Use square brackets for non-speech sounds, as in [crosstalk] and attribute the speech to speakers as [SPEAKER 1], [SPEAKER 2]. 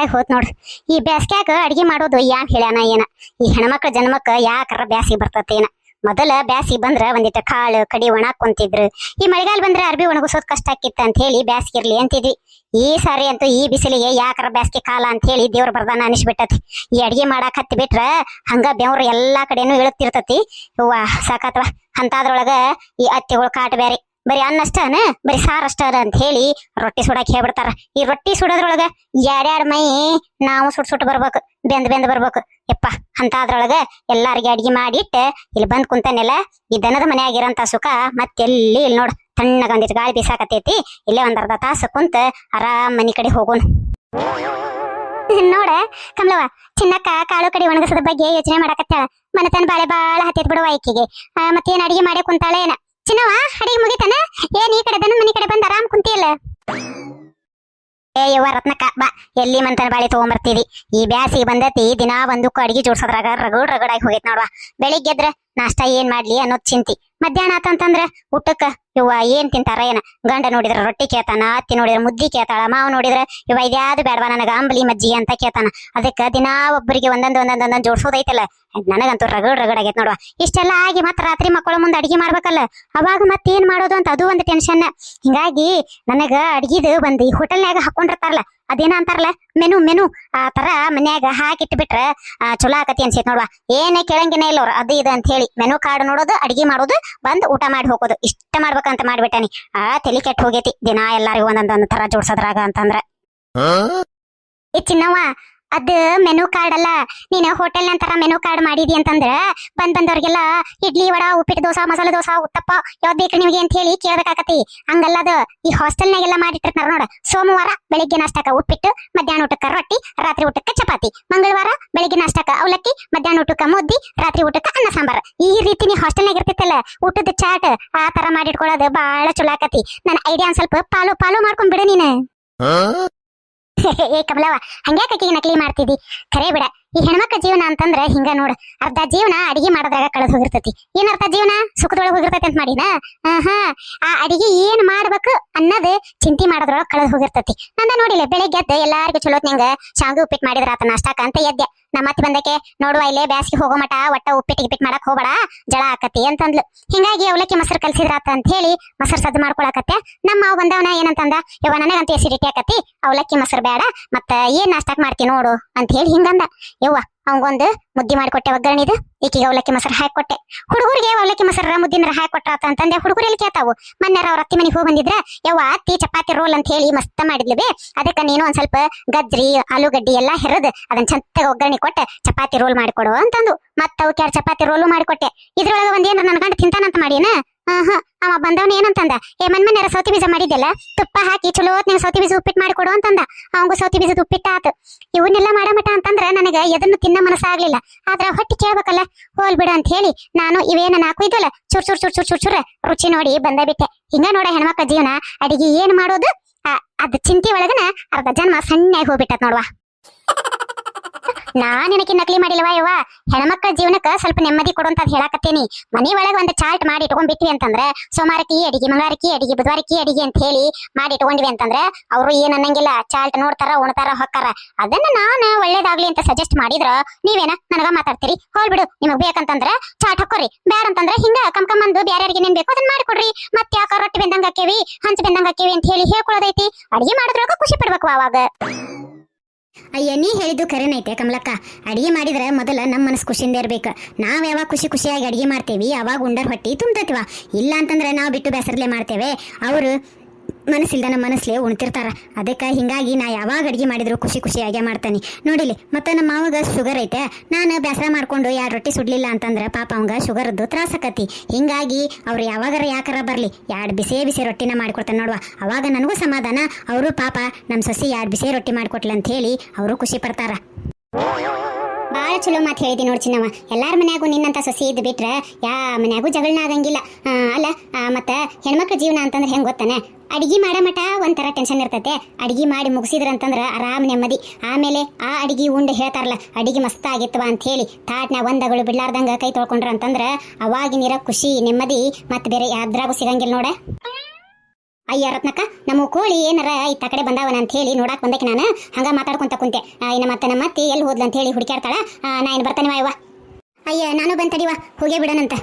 [SPEAKER 1] ಸಾಕಾಗಿ ಹೋತ್ ನೋಡ್ರಿ. ಈ ಬ್ಯಾಸ್ಗ್ಯಾಗ ಅಡಿಗೆ ಮಾಡೋದು ಯಾನ್ ಹೇಳ್ಯಾನ ಏನ? ಈ ಹೆಣ್ಮಕ್ಳ ಜನ್ಮಕ್ಕ ಯಾಕರ ಬ್ಯಾಸಿಗೆ ಬರ್ತತಿ ಏನ? ಮೊದಲ ಬ್ಯಾಸಿಗೆ ಬಂದ್ರ ಒಂದಿಟ್ಟು ಕಾಳು, ಕಡಿ ಒಣಾಕ್ ಕುಂತಿದ್ರು. ಈ ಮಳೆಗಾಲ ಬಂದ್ರ ಅರ್ಬಿ ಒಣಗಿಸೋದ್ ಕಷ್ಟ ಆಕಿತ್ತ ಅಂತ ಹೇಳಿ ಬ್ಯಾಸಿಗೆ ಇರ್ಲಿ ಅಂತಿದ್ವಿ. ಈ ಸಾರಿ ಅಂತೂ ಈ ಬಿಸಿಲಿಗೆ ಯಾಕರ ಬ್ಯಾಸಿಗೆ ಕಾಲ ಅಂತ ಹೇಳಿ ದೇವ್ರ ಬರ್ದಾನ ಅನಿಸ್ಬಿಟ್ಟತಿ. ಈ ಅಡಿಗೆ ಮಾಡಾಕ್ ಹತ್ತಿ ಬಿಟ್ರ ಹಂಗ ಬೆವ್ರ ಎಲ್ಲಾ ಕಡೆನೂ ಇಳುತ್ತಿರ್ತತಿ ಸಾಕಾತ್ವ. ಅಂತಾದ್ರೊಳಗ ಈ ಅತ್ತಿಗಳು ಕಾಟ ಬ್ಯಾರಿ. ಬರೀ ಅನ್ನ ಅಷ್ಟನ ಬರೀ ಸಾರ್ ಅಷ್ಟರ ಅಂತ ಹೇಳಿ ರೊಟ್ಟಿ ಸುಡಕ್ ಹೇಳ್ಬಿಡ್ತಾರ. ಈ ರೊಟ್ಟಿ ಸುಡೋದ್ರೊಳಗ ಎರಡೆರಡು ಮೈ ನಾವು ಸುಟ್ ಸುಟ್ ಬರ್ಬೇಕು ಬೆಂದ್ ಬೆಂದ್ ಬರ್ಬೇಕು. ಯಪ್ಪ ಅಂತಾದ್ರೊಳಗ ಎಲ್ಲಾರಿಗೆ ಅಡಿಗೆ ಮಾಡಿಟ್ಟ ಇಲ್ಲಿ ಬಂದ್ ಕುಂತಾನೆಲ್ಲ ಈ ದನದ ಮನ್ಯಾಗಿರಂತ ಸುಖ ಮತ್ತೆಲ್ಲಿ ಇಲ್ಲಿ ನೋಡ್ ತಣ್ಣಗ ಗಾಳಿ ಬೀಸಾಕತೈತಿ ಇಲ್ಲೇ ಒಂದ್ ಅರ್ಧ ತಾಸು ಕುಂತ ಆರಾಮ್ ಮನಿ ಕಡೆ ಹೋಗೋಣ. ನೋಡ ಕಮಲವ ಚಿನ್ನಕ್ಕ ಕಾಳು ಕಡಿ ಒಣಗಿಸದ ಬಗ್ಗೆ ಯೋಚನೆ ಮಾಡಕತ್ತಾಳ. ಮನತನ ಬಾಳೆ ಬಾಳ ಹತ್ತಿತ್ ಬಿಡುವ ಆಕಿಗೆ ಆ, ಮತ್ತೇನ್ ಅಡಿಗೆ ಮಾಡಿ ಕುಂತಾಳೆ ಚಿನ್ನವ? ಅಡಿಗೆ ಮುಗಿತಾನ? ಏನ್ ಈ ಕಡೆ ದನ ಮನಿ ಕಡೆ ಬಂದ ಆರಾಮ್ ಕುಂತಿಲ್ಲ ಏ, ಯವ್ವ, ರತ್ನಕ್ಕ, ಬಾ. ಎಲ್ಲಿ ಮಂತನ ಬಾಳಿ ತಗೊಂಬರ್ತೀವಿ ಈ ಬ್ಯಾಸಿಗೆ ಬಂದತಿ, ದಿನಾ ಒಂದಕ್ಕೂ ಅಡಿಗೆ ಜೋಡ್ಸೋದ್ರಾಗ ರಗಡ್ ರಗಡಾಗಿ ಹೋಗೈತ್ ನೋಡ್ವಾ. ಬೆಳಿಗ್ಗೆದ್ರ ನಾಷ್ಟ ಏನ್ ಮಾಡ್ಲಿ ಅನ್ನೋದ್ ಚಿಂತಿ. ಮಧ್ಯಾಹ್ನ ಆತಂತಂದ್ರ ಊಟಕ್ಕ ಇವ್ವ ಏನ್ ತಿಂತಾರ ಏನ? ಗಂಡ ನೋಡಿದ್ರ ರೊಟ್ಟಿ ಕೇಳ್ತಾನ, ಅತ್ತಿ ನೋಡಿದ್ರ ಮುದ್ದಿ ಕೇಳ್ತಾಳ, ಮಾವ ನೋಡಿದ್ರ ಇವ ಇದ್ಯಾವ್ದು ಬೇಡವಾ ನನಗ ಅಂಬಲಿ ಮಜ್ಜಿ ಅಂತ ಕೇಳ್ತಾನ. ಅದಕ್ಕ ದಿನಾ ಒಬ್ಬರಿಗೆ ಒಂದೊಂದ್ ಒಂದೊಂದ್ ಒಂದೊಂದ್ ಜೋಡ್ಸೋದೈತಲ್ಲ. ನನಗಂತೂ ರಗಡ್ ರಗಡ್ ಆಗೈತ್ ನೋಡುವ. ಇಷ್ಟೆಲ್ಲ ಆಗಿ ಮತ್ತ ರಾತ್ರಿ ಮಕ್ಕಳ ಮುಂದೆ ಅಡಿಗೆ ಮಾಡ್ಬೇಕಲ್ಲ. ಅವಾಗ ಮತ್ತೇನ್ ಮಾಡೋದು ಅಂತ ಅದು ಒಂದು ಟೆನ್ಷನ್ ಹಿಂಗಾಗಿ ನನಗ ಅಡ್ಗಿದು ಬಂದು ಈ ಹೋಟೆಲ್ನ್ಯಾಗ ಹಾಕೊಂಡಿರ್ತಾರಲ್ಲ. ಅದೇನ ಅಂತಾರಲ್ಲ? Menu menu. ಆ ತರ ಮನ್ಯಾಗ ಹಾಕಿಟ್ಟು ಬಿಟ್ರ ಆ, ಚಲೋ ಆಕತಿ ಅನ್ಸೈತ್ ನೋಡ್ವಾ. ಏನೇ ಕೇಳಂಗಿನ ಇಲ್ಲ ಅವ್ರು ಅದು ಇದು ಅಂತ ಹೇಳಿ ಮೆನು ಕಾರ್ಡ್ ನೋಡೋದು ಅಡಿಗೆ ಮಾಡೋದು ಬಂದ್ ಊಟ ಮಾಡಿ ಹೋಗೋದು. ಇಷ್ಟ ಮಾಡ್ಬೇಕಂತ ಮಾಡ್ಬಿಟ್ಟಾನಿ. ಆ ತಲಿ ಕೆಟ್ಟ ಹೋಗೈತಿ. ದಿನ ಎಲ್ಲಾರಿಗೂ ಒಂದೊಂದೊಂದು ತರ ಜೋಡ್ಸೋದ್ರಾಗ ಅಂತಂದ್ರ. ಈ ಚಿನ್ನವ್ವ ಅದ್ ಮೆನು ಕಾರ್ಡ್ ಅಲ್ಲ, ನೀನ್ ಹೋಟೆಲ್ ನಂತರ ಮೆನು ಕಾರ್ಡ್ ಮಾಡಿದಿ ಅಂತಂದ್ರ, ಬಂದ್ ಬಂದವ್ರಿಗೆಲ್ಲ ಇಡ್ಲಿ ವಡ, ಉಪ್ಪಿಟ್ಟು ದೋಸಾ, ಮಸಾಲೆ ದೋಸಾ, ಉತ್ತಪ್ಪ ಯಾವ್ದು ಬೇಕ್ರಿ ನಿಮ್ಗೆ ಅಂತ ಹೇಳಿ ಕೇಳ್ಬೇಕಾಕತಿ ಹಂಗಲ್ಲ ಅದು ಈ ಹಾಸ್ಟೆಲ್ನಾಗೆಲ್ಲ ಮಾಡಿಟ್ಟಿರ್ತಾರ ನೋಡ, ಸೋಮವಾರ ಬೆಳಿಗ್ಗೆ ನಾಷ್ಟಕ್ಕ ಉಪ್ಪಿಟ್ಟು, ಮಧ್ಯಾಹ್ನ ಊಟಕ್ಕ ರೊಟ್ಟಿ, ರಾತ್ರಿ ಊಟಕ್ಕ ಚಪಾತಿ. ಮಂಗಳವಾರ ಬೆಳಿಗ್ಗೆ ನಾಷ್ಟಕ್ಕ ಅವಲಕ್ಕಿ, ಮಧ್ಯಾಹ್ನ ಊಟಕ್ಕ ಮುದ್ದಿ, ರಾತ್ರಿ ಊಟಕ್ಕ ಅನ್ನ ಸಾಂಬಾರ್. ಈ ರೀತಿ ನೀ ಹಾಸ್ಟೆಲ್ನಾಗ ಇರ್ತಿತ್ತಲ್ಲ, ಊಟದ ಚಾಟ್ ಆ ತರ ಮಾಡಿಟ್ಕೊಳ್ಳೋದು ಬಾಳ ಚಲೋ ಆಕತಿ ನನ್ನ ಐಡಿಯಾ ಸ್ವಲ್ಪ ಪಾಲು ಪಾಲು ಮಾಡ್ಕೊಂಡ್ ಬಿಡು ನೀನು. [laughs] ಏ ಕಮಲವ್ವ ಹಂಗ್ಯಾಕ ಆಕಿಗೆ ನಕಲಿ ಮಾಡ್ತಿದ್ದಿ? ಕರೆ ಬಿಡ ಈ ಹೆಣ್ಮಕ್ಳ ಜೀವನ ಅಂತಂದ್ರ ಹಿಂಗ ನೋಡ. ಅರ್ಧ ಜೀವನ ಅಡಿಗೆ ಮಾಡೋದ್ರಾಗ ಕಳೆದು ಹೋಗಿರ್ತೈತಿ. ಏನ್ ಅರ್ಧ ಜೀವನ? ಸುಖದೊಳಗೆ ಹೋಗಿರ್ತೈತಿ ಅಂತ ಮಾಡಿನ? ಹಾ ಆ ಅಡಿಗೆ ಏನ್ ಮಾಡ್ಬೇಕು ಅನ್ನೋದು ಚಿಂತೆ ಮಾಡೋದ್ರೊಳಗೆ ಕಳೆದ್ ಹೋಗಿರ್ತೈತಿ. ನಂದ ನೋಡಿಲ್ಲ ಬೆಳಿಗ್ಗೆ ಎದ್ದು ಎಲ್ಲಾರ್ಗು ಚಲೋತ್ನಂಗ ಶಾಂಗಿ ಉಪ್ಪಿಟ್ಟು ಮಾಡಿದ್ರ ಆತ ನಾಷ್ಟಾಕ ಅಂತ ಎದ್ದೆ. ನಮ್ಮ ಮತ್ತೆ ಬಂದಕ್ಕೆ, ನೋಡುವ ಇಲ್ಲೇ ಬ್ಯಾಸ್ಗೆ ಹೋಗೋ ಮಟ ಒಟ್ಟ ಉಪ್ಪಿಟ್ಟು ಗಿಪ್ಪಿಟ್ಟು ಮಾಡಕ್ ಹೋಗ್ಬೇಡ, ಜಳ ಆಕತಿ ಅಂತಂದ್ಲು. ಹಿಂಗಾಗಿ ಅವಲಕ್ಕಿ ಮೊಸರು ಕಲ್ಸಿದ್ರಾತ ಅಂತ ಹೇಳಿ ಮೊಸರು ಸದ್ದು ಮಾಡ್ಕೊಳಕತ್ತೆ. ನಮ್ಮ ಮಾವ ಬಂದವನ ಏನಂತಂದ ಯವ ನನಗಂತ ಎಸಿಡಿಟಿ ಆಕತಿ, ಅವಲಕ್ಕಿ ಮೊಸರು ಬೇಡ ಮತ್ತ ಏನ್ ನಾಷ್ಟಾಕ್ ಮಾಡ್ತಿ ನೋಡು ಅಂತ ಹೇಳಿ ಹಿಂಗಂದ. ಯವ್ವ, ಅವಂಗೊಂದು ಮುದ್ದಿ ಮಾಡಿಕೊಟ್ಟೆ ಒಗ್ಗರಣಿದು ಈಕಿಗೆ ಅವಲಕ್ಕಿ ಮೊಸರು ಹಾಕೊಟ್ಟೆ ಹುಡುಗರಿಗೆ ಅವಲಕ್ಕಿ ಮೊಸರ ಮುದ್ದಿನರ ಹಾಕೊಟ್ರ ಅಂತಂದೆ ಹುಡುಗರು ಎಲ್ಲಿ ಕೇಳ್ತಾವು? ಮೊನ್ನೆ ಅವ್ರ ಅತ್ತಿ ಮನೆಗೆ ಹೋಗಿ ಬಂದಿದ್ರ ಯವ್ವ, ಅತ್ತಿ ಚಪಾತಿ ರೋಲ್ ಅಂತ ಹೇಳಿ ಮಸ್ತ ಮಾಡಿದ್ಲು ಅದಕ್ಕೆ ನೀನು ಒಂದ್ ಸ್ವಲ್ಪ ಗಜ್ರಿ ಆಲೂಗಡ್ಡಿ ಎಲ್ಲಾ ಹೆರದ್ ಅದನ್ನ ಚಂದ ಒಗ್ಗರಣೆ ಕೊಟ್ಟೆ ಚಪಾತಿ ರೋಲ್ ಮಾಡಿಕೊಡು ಅಂತಂದು. ಮತ್ತ ಅವಕ್ಕೆ ಚಪಾತಿ ರೋಲು ಮಾಡಿಕೊಟ್ಟೆ. ಇದ್ರೊಳಗೆ ಒಂದೇನು ನನ್ ಗಂಡ ತಿಂತಾನಂತ ಮಾಡಿನ ಹಾ ಅವ ಬಂದವನ ಏನಂತಂದ? ಏ ಮನ್ಮನ್ಯಾರ ಸೌತಿ ಬೀಜ ಮಾಡಿದ್ದೆಲ್ಲ? ತುಪ್ಪ ಹಾಕಿ ಚಲೋ ನೀವು ಸೌತಿ ಬೀಜ ಉಪ್ಪಿಟ್ಟು ಮಾಡಿಕೊಡು ಅಂತಂದ. ಅವಂಗೂ ಸೌತಿ ಬೀಜದ ಉಪ್ಪಿಟ್ಟ ಆತು. ಇವನ್ನೆಲ್ಲ ಮಾಡಮಟ ಅಂತಂದ್ರ ನನಗ ಎದನ್ನು ತಿನ್ನ ಮನಸ್ಸಾಗ್ಲಿಲ್ಲ. ಆದ್ರ ಹೊಟ್ಟಿ ಕೇಳ್ಬೇಕಲ್ಲ? ಹೋಲ್ ಬಿಡು ಅಂತ ಹೇಳಿ ನಾನು ಇವೇನ ನಾಲ್ಕು ಇದ್ದಲ್ಲ? ಚುರ್ ಚುರ್ ಚುರ್ ಚುರ್ ಚುರ್ ರುಚಿ ನೋಡಿ ಬಂದ ಬಿಟ್ಟೆ. ಹಿಂಗ ನೋಡ ಹೆಣ್ಮಕ್ಳ ಜೀವನ. ಅಡಿಗೆ ಏನ್ ಮಾಡೋದು? ಅದ್ ಚಿಂತಿ ಒಳಗನ ಅರ್ಧ ಜನ್ಮ ಸಣ್ಣ ಹೋಗ್ಬಿಟ್ಟತ್ ನೋಡ್ವಾ. ನಾ ನಿನಕಿ ನಕಲಿ ಮಾಡಿಲ್ವಾ ಯವ್ವ? ಹೆಣ್ಮಕ್ಳ ಜೀವನಕ್ಕ ಸ್ವಲ್ಪ ನೆಮ್ಮದಿ ಕೊಡುವಂತ ಹೇಳಾಕತ್ತೇನಿ. ಮನಿ ಒಳಗ ಒಂದು ಚಾರ್ಟ್ ಮಾಡಿ ಇಟ್ಕೊಂಡ್ಬಿಟ್ವಿ ಅಂತಂದ್ರೆ, ಸೋಮವಾರಕ್ಕೆ ಈ ಅಡಿಗೆ, ಮಂಗಳವಾರಕ್ಕೆ ಅಡಿಗೆ, ಬುಧವಾರಕ್ಕೆ ಅಡಿಗೆ ಅಂತ ಹೇಳಿ ಮಾಡಿ ಇಟ್ಕೊಂಡ್ವಿ ಅಂತಂದ್ರೆ, ಅವರು ಏನ್ ಅನ್ನಂಗಿಲ್ಲ. ಚಾರ್ಟ್ ನೋಡ್ತಾರ, ಉಣ್ತಾರ, ಹೊಕ್ಕಾರ. ಅದನ್ನ ನಾನು ಒಳ್ಳೇದಾಗ್ಲಿ ಅಂತ ಸಜೆಸ್ಟ್ ಮಾಡಿದ್ರ, ನೀವೇನ ನನಗ ಮಾತಾಡ್ತೀರಿ? ಹೋಲ್ ಬಿಡು. ನಿಮಗ್ ಬೇಕಂತಂದ್ರ ಚಾಟ್ ಹಾಕೋರಿ ಬ್ಯಾಡ ಅಂತಂದ್ರೆ ಹಿಂಗ ಅಂದು ಬ್ಯಾರ್ಯಾರಿಗೆ ಏನೇನ್ ಬೇಕೋ ಅದನ್ನ ಮಾಡಿಕೊಡ್ರಿ. ಮತ್ತೆ ಯಾಕ ರೊಟ್ಟಿ ಬೆಂದಂಗ ಹಾಕೇವಿ ಹಂಚ್ ಹಾಕೇವಿ ಅಂತ ಹೇಳಿ ಹೇಳ್ಕೊಳ್ಳೋದೈತಿ ಅಡಿಗೆ ಮಾಡೋದ್ರೊಳಗ ಖುಷಿ ಪಡ್ಬೇಕು ಅವಾಗ ಅಯ್ಯ, ನೀ ಹೇಳಿದ್ದು ಕರೆನೈತೆ ಕಮಲಕ್ಕ. ಅಡಿಗೆ ಮಾಡಿದ್ರೆ ಮೊದಲ ನಮ್ಮ ಮನಸ್ಸು ಖುಷಿಯಿಂದ ಇರಬೇಕು. ನಾವು ಯಾವಾಗ ಖುಷಿ ಖುಷಿಯಾಗಿ ಅಡಿಗೆ ಮಾಡ್ತೇವಿ, ಅವಾಗ ಉಂಡರ್ ಹೊಟ್ಟಿ ತುಂಬತೈತಿವ. ಇಲ್ಲ ಅಂತಂದ್ರೆ ನಾವು ಬಿಟ್ಟು ಬೇಸರಲೆ ಮಾಡ್ತೇವೆ. ಅವರು ಮನಸ್ಸಿಲ್ದ ನಮ್ಮ ಮನಸ್ಸಲ್ಲೇ ಉಣ್ತಿರ್ತಾರ. ಅದಕ್ಕೆ ಹಿಂಗಾಗಿ ನಾ ಯಾವಾಗ ಅಡುಗೆ ಮಾಡಿದ್ರು ಖುಷಿ ಖುಷಿಯಾಗೆ ಮಾಡ್ತಾನೆ. ನೋಡಿಲಿ, ಮತ್ತೆ ನಮ್ಮ ಮಾವಾಗ ಶುಗರ್ ಐತೆ. ನಾನು ಬೇಸರ ಮಾಡ್ಕೊಂಡು ಎರಡು ರೊಟ್ಟಿ ಸುಡ್ಲಿಲ್ಲ ಅಂತಂದ್ರೆ ಪಾಪ ಅವಂಗ ಶುಗರ್ದು ತ್ರಾಸ ಆಕತಿ. ಹಿಂಗಾಗಿ ಅವ್ರು ಯಾವಾಗಾರ ಯಾಕಾರ ಬರಲಿ, ಎರಡು ಬಿಸಿ ಬಿಸಿ ರೊಟ್ಟಿನ ಮಾಡಿಕೊಡ್ತಾನೆ ನೋಡುವ. ಅವಾಗ ನನಗೂ ಸಮಾಧಾನ, ಅವರು ಪಾಪ ನಮ್ಮ ಸೊಸಿ ಎರಡು ಬಿಸಿ ರೊಟ್ಟಿ ಮಾಡಿಕೊಟ್ಲಂತ ಹೇಳಿ ಅವರು ಖುಷಿ ಪಡ್ತಾರ. ಭಾಳ ಚಲೋ ಮಾತು ಹೇಳಿದಿ ನೋಡಿ ಚಿನ್ನವ ಎಲ್ಲಾರ ಮನ್ಯಾಗೂ ನಿನ್ನಂತ ಸೊಸಿ ಇದ್ದು ಬಿಟ್ರೆ ಯಾ ಮನ್ಯಾಗೂ ಜಗಳನ ಆಗಂಗಿಲ್ಲ ಅಲ್ಲ ಮತ್ತ ಹೆಣ್ಮಕ್ಳ ಜೀವನ ಅಂತಂದ್ರೆ ಹೆಂಗೆ ಗೊತ್ತಾನೆ? ಅಡಿಗೆ ಮಾಡೋ ಮಠ ಒಂಥರ ಟೆನ್ಷನ್ ಇರ್ತೈತೆ. ಅಡಿಗೆ ಮಾಡಿ ಮುಗಿಸಿದ್ರೆ ಅಂತಂದ್ರೆ ಆರಾಮ್ ನೆಮ್ಮದಿ. ಆಮೇಲೆ ಆ ಅಡಿಗೆ ಉಂಡು ಹೇಳ್ತಾರಲ್ಲ, ಅಡಿಗೆ ಮಸ್ತ್ ಆಗಿತ್ತವ ಅಂತ ಹೇಳಿ ತಾಟ್ನ ಒಂದಗಳು ಬಿಡ್ಲಾರ್ದಂಗ ಕೈ ತೊಳ್ಕೊಂಡ್ರ ಅಂತಂದ್ರೆ ಅವಾಗಿನಿರೋ ಖುಷಿ, ನೆಮ್ಮದಿ ಮತ್ತೆ ಬೇರೆ ಯಾವ್ದ್ರಾಗೂ ಸಿಗಂಗಿಲ್ಲ ನೋಡ. ಅಯ್ಯ ರತ್ನಕ್ಕ, ನಮ್ಮ ಕೋಳಿ ಏನಾರ ಇತ್ತ ಕಡೆ ಬಂದಾವನ ಅಂತ ಹೇಳಿ ನೋಡಾಕ್ ಬಂದಕ್ಕೆ ನಾನು ಹಂಗ ಮಾತಾಡ್ಕೊಂತ ಕುಂತೆ. ಇನ್ನ ಮತ್ತೆ ನಮ್ಮ ಅತ್ತಿ ಎಲ್ಲಿ ಹೋದ್ಲ ಅಂತ ಹೇಳಿ ಹುಡುಕ್ಯಾಡ್ತಾಳ. ನಾ ಇನ್ನು ಬರ್ತಾನೆ ಅಯ್ಯ, ನಾನು ಬಂತಡಿವ ಹೋಗೇ ಬಿಡೋಣಂತ